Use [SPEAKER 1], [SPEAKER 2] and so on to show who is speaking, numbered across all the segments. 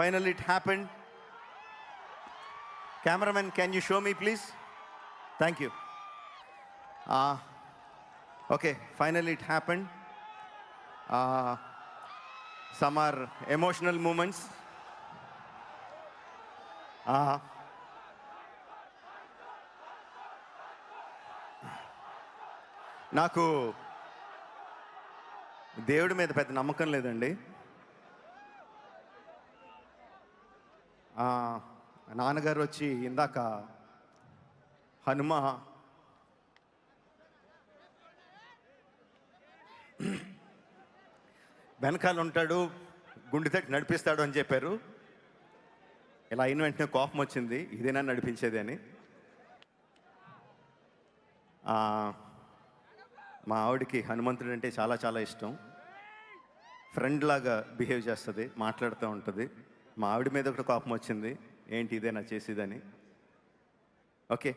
[SPEAKER 1] Final it happened cameraman can you show me please thank you okay final it happened some are emotional moments నాకు దేవుడి మీద పెద్ద నమ్మకం లేదండి నాన్నగారు వచ్చి ఇందాక హనుమ వెనకాల ఉంటాడు గుండె తట్టి నడిపిస్తాడు అని చెప్పారు. ఇలా అయిన వెంటనే కోపం వచ్చింది ఇదేనా నడిపించేది అని. మా ఆవిడకి హనుమంతుడు అంటే చాలా చాలా ఇష్టం. ఫ్రెండ్ లాగా బిహేవ్ చేస్తుంది మాట్లాడుతూ ఉంటుంది. మా ఆవిడ మీద ఒకటి కోపం వచ్చింది. ఏంటి ఇదే నా చేసేదని? Okay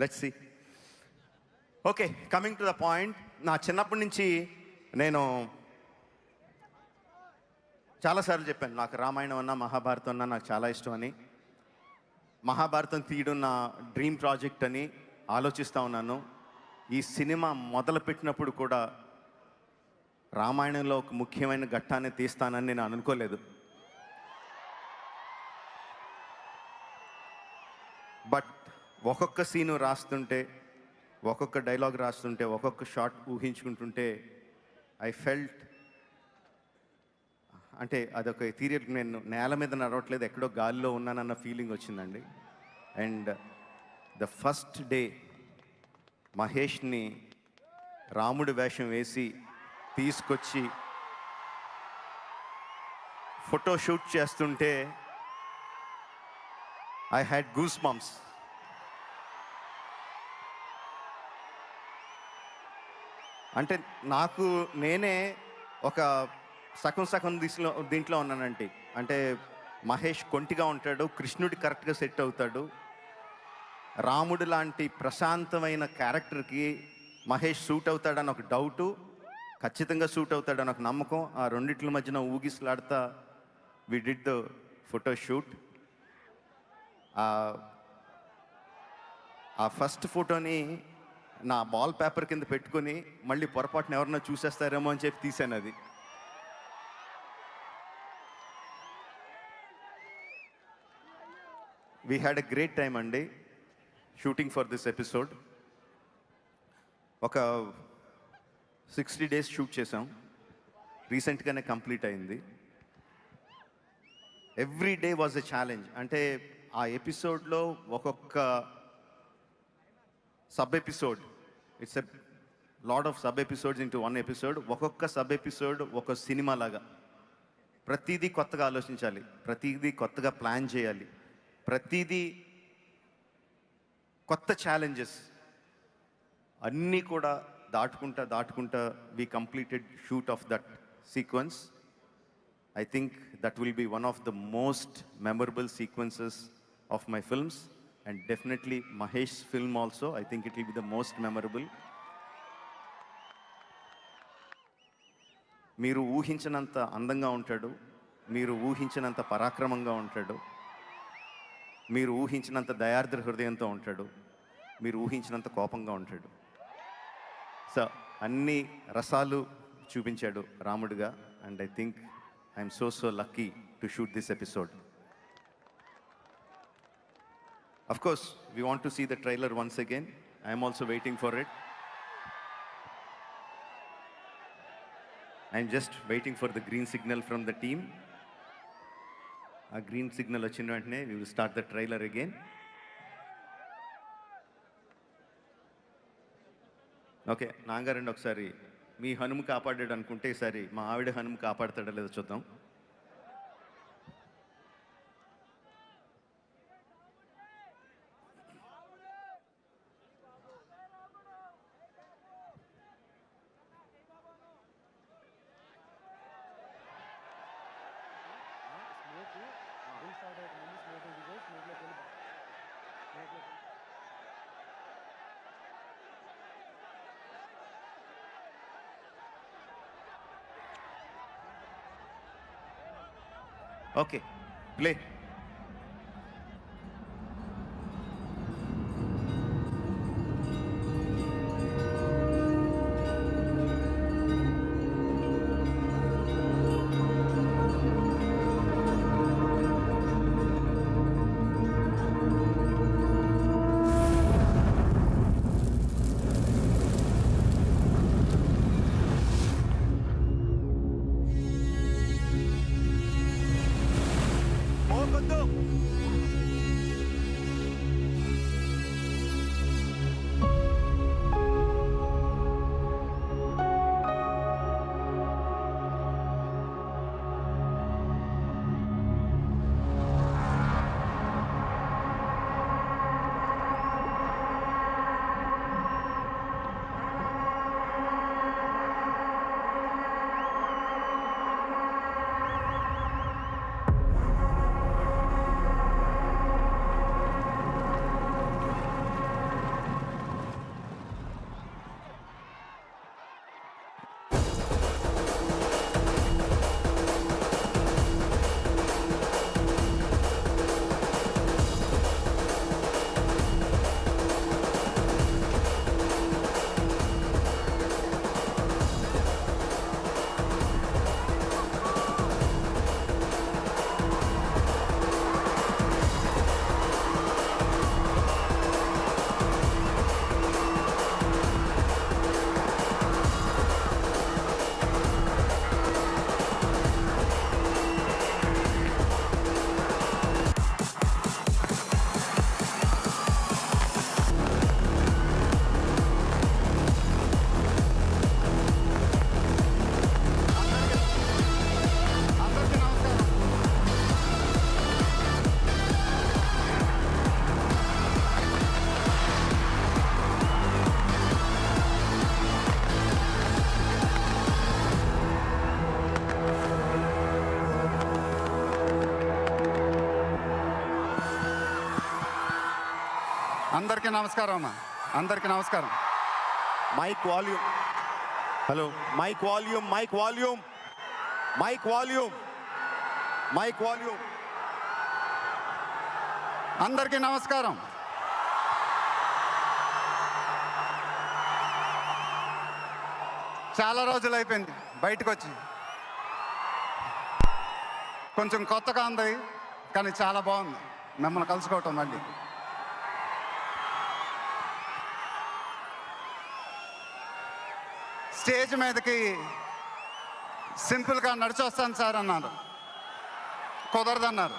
[SPEAKER 1] let's see okay coming to the point నా చిన్నప్పటి నుంచి నేను చాలాసార్లు చెప్పాను నాకు రామాయణం అన్నా మహాభారతం అన్నా నాకు చాలా ఇష్టం అని. మహాభారతం తీయడం నా డ్రీమ్ ప్రాజెక్ట్ అని ఆలోచిస్తూ ఉన్నాను. ఈ సినిమా మొదలుపెట్టినప్పుడు కూడా రామాయణంలో ఒక ముఖ్యమైన ఘట్టాన్ని తీస్తానని నేను అనుకోలేదు. బట్ ఒక్కొక్క సీను రాస్తుంటే ఒక్కొక్క డైలాగ్ రాస్తుంటే ఒక్కొక్క షాట్ ఊహించుకుంటుంటే ఐ ఫెల్ట్ అంటే అదొక ఎథీరియల్ నేను నేల మీద నడవట్లేదు ఎక్కడో గాలిలో ఉన్నానన్న ఫీలింగ్ వచ్చిందండి. అండ్ ద ఫస్ట్ డే మహేష్ని రాముడి వేషం వేసి తీసుకొచ్చి ఫోటో షూట్ చేస్తుంటే ఐ హ్యాడ్ గూస్ మమ్స్ అంటే నాకు నేనే ఒక సగం సగం దిశలో దీంట్లో ఉన్నానంటే అంటే మహేష్ కొంటిగా ఉంటాడు కృష్ణుడి కరెక్ట్గా సెట్ అవుతాడు. రాముడు లాంటి ప్రశాంతమైన క్యారెక్టర్కి మహేష్ సూట్ అవుతాడని ఒక డౌటు ఖచ్చితంగా సూట్ అవుతాడని ఒక నమ్మకం. ఆ రెండిట్ల మధ్యన ఊగిసలాడుతా we did the photo shoot ఆ ఫస్ట్ ఫోటోని నా బాల్ పేపర్ కింద పెట్టుకొని మళ్ళీ పొరపాటున ఎవరన్నా చూసేస్తారేమో అని చెప్పి తీశాను అది. We had a great time అండి షూటింగ్ ఫర్ దిస్ ఎపిసోడ్ ఒక సిక్స్టీ డేస్ షూట్ చేసాం రీసెంట్గానే కంప్లీట్ అయింది. Every day was a challenge అంటే ఆ ఎపిసోడ్లో ఒక్కొక్క sub episode it's a lot of sub episodes into one episode ఒక్కొక్క సబ్ ఎపిసోడ్ ఒక సినిమా లాగా. ప్రతిదీ కొత్తగా ఆలోచించాలి ప్రతిదీ కొత్తగా ప్లాన్ చేయాలి ప్రతిదీ కొత్త ఛాలెంజెస్ అన్నీ కూడా దాటుకుంటా దాటుకుంటా we completed shoot of that sequence I think that will be one of the most memorable sequences of my films. And definitely Mahesh's film also, I think it will be the most memorable. మీరు ఊహించినంత అందంగా ఉంటాడు. మీరు ఊహించినంత పరాక్రమంగా ఉంటాడు. మీరు ఊహించినంత దయార్ద్ర హృదయంతో ఉంటాడు. మీరు ఊహించినంత కోపంగా ఉంటాడు. సో అన్ని రసాలు చూపించాడు రాముడిగా. And I think I'm so so lucky to shoot this episode Of course, we want to see the trailer once again. I am also waiting for it. I'm just waiting for the green signal from the team. ఆ green signal వచ్చిన వెంటనే we will start the trailer again okay నాంగారండి ఒకసారి మీ హనుము కాపాడాడు అనుకుంటే ఈసారి మా ఆవిడ హనుము కాపాడతాడో లేదో చూద్దాం ఓకే ప్లే అందరికీ నమస్కారం అమ్మా. అందరికీ నమస్కారం.
[SPEAKER 2] Mic volume hello mic volume mic volume mic volume mic volume
[SPEAKER 3] అందరికీ నమస్కారం. చాలా రోజులు అయిపోయింది బయటకు వచ్చి కొంచెం కొత్తగా ఉంది కానీ చాలా బాగుంది. మిమ్మల్ని కలుసుకోవటం మళ్ళీ. స్టేజ్ మీదకి సింపుల్గా నడిచొస్తాను సార్ అన్నారు. కుదరదన్నారు.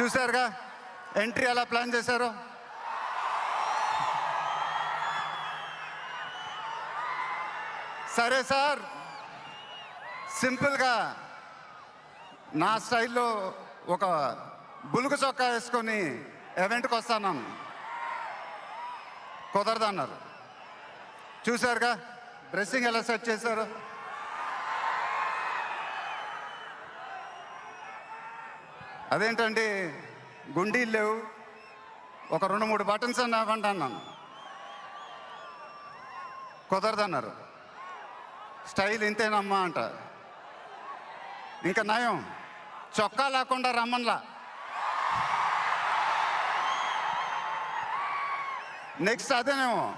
[SPEAKER 3] చూశారుగా? ఎంట్రీ ఎలా ప్లాన్ చేశారో? సరే సార్. సింపుల్గా నా స్టైల్లో ఒక బులుగు చొక్కా వేసుకొని ఈవెంట్కి వస్తాను కుదరదన్నారు. చూశారుగా? డ్రెస్సింగ్ ఎలా సెట్ చేశారు? అదేంటండి? గుండీలు లేవు. ఒక రెండు మూడు బటన్స్ అని ఇవ్వండి అన్నాను కుదరదన్నారు. స్టైల్ ఇంతేనమ్మా అంట. ఇంకా నయం. చొక్కా లేకుండా రమ్మన్లా. నెక్స్ట్ అదేనేమో.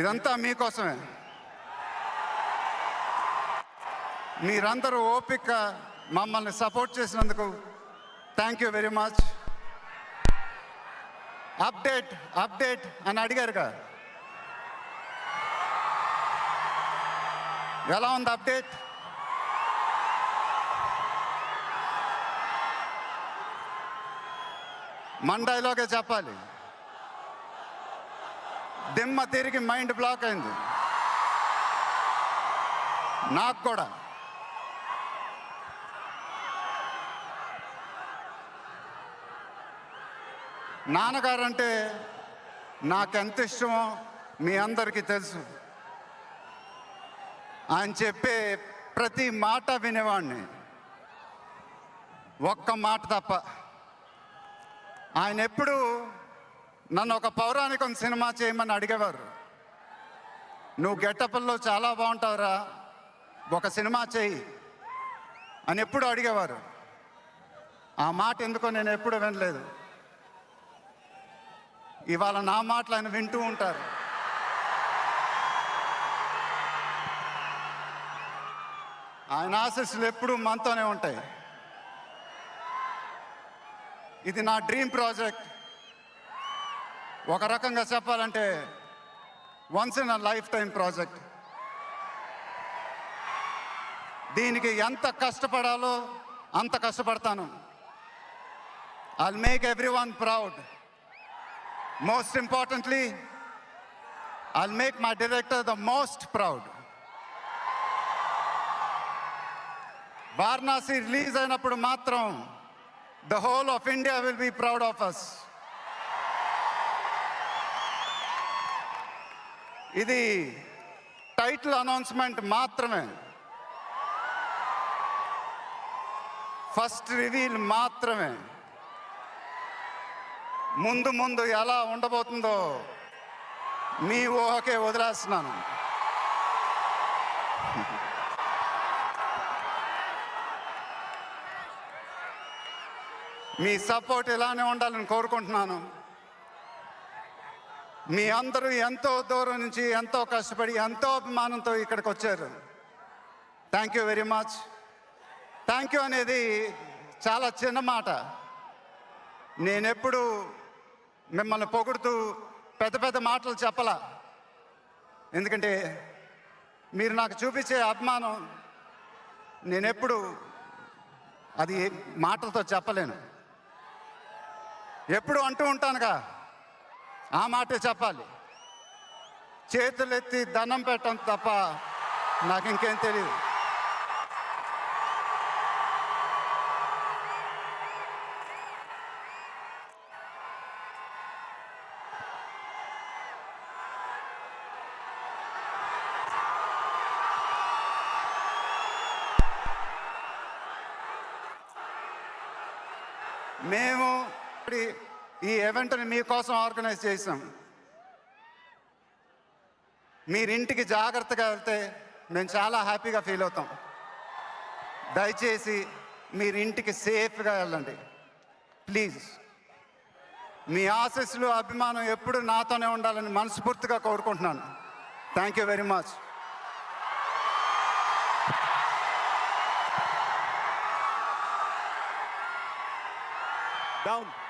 [SPEAKER 3] ఇదంతా మీకోసమే. మీరందరూ ఓపిక మమ్మల్ని సపోర్ట్ చేసినందుకు thank you very much. Update update అని అడిగారు కదా ఎలా ఉంది అప్డేట్? మండైలోకే చెప్పాలి. దిమ్మ తిరిగి మైండ్ బ్లాక్ అయింది. నాకు కూడా. నాన్నగారంటే నాకెంత ఇష్టమో మీ అందరికీ తెలుసు. ఆయన చెప్పే ప్రతి మాట వినేవాడిని ఒక్క మాట తప్ప. ఆయన ఎప్పుడూ నన్ను ఒక పౌరాణికం సినిమా చేయమని అడిగేవారు. నువ్వు గెట్టపల్లో చాలా బాగుంటావురా ఒక సినిమా చేయి అని ఎప్పుడు అడిగేవారు. ఆ మాట ఎందుకో నేను ఎప్పుడు వినలేదు. ఇవాళ నా మాటలు ఆయన వింటూ ఉంటారు. ఆయన ఆశీస్సులు ఎప్పుడూ మనతోనే ఉంటాయి. ఇది నా డ్రీమ్ ప్రాజెక్ట్. ఒక రకంగా చెప్పాలంటే once in a lifetime project దీనికి ఎంత కష్టపడాలో అంత కష్టపడతాను. I make everyone proud most importantly I'll make my director the most proud Varanasi release అయినప్పుడు మాత్రం the whole of India will be proud of us ఇది టైటిల్ అనౌన్స్మెంట్ మాత్రమే. First reveal మాత్రమే. ముందు ముందు ఎలా ఉండబోతుందో మీ ఊహకే వదిలేస్తున్నాను. మీ సపోర్ట్ ఇలానే ఉండాలని కోరుకుంటున్నాను. మీ అందరూ ఎంతో దూరం నుంచి ఎంతో కష్టపడి ఎంతో అభిమానంతో ఇక్కడికి వచ్చారు. Thank you very much thank you అనేది చాలా చిన్న మాట. నేనెప్పుడు మిమ్మల్ని పొగుడుతూ పెద్ద పెద్ద మాటలు చెప్పలా. ఎందుకంటే మీరు నాకు చూపించే అభిమానం నేనెప్పుడు అది మాటలతో చెప్పలేను. ఎప్పుడు అంటూ ఉంటానుగా. ఆ మాటే చెప్పాలి. చేతులెత్తి దండం పెట్టడం తప్ప నాకు ఇంకేం తెలియదు మేము ఈ- ఈవెంట్ని మీకోసం ఆర్గనైజ్ చేసాం మీరింటికి జాగ్రత్తగా వెళ్తే మేము చాలా హ్యాపీగా ఫీల్ అవుతాం. దయచేసి మీరింటికి సేఫ్గా వెళ్ళండి. ప్లీజ్ మీ ఆశీస్సులు అభిమానం ఎప్పుడు నాతోనే ఉండాలని మనస్ఫూర్తిగా కోరుకుంటున్నాను. Thank you very much
[SPEAKER 2] down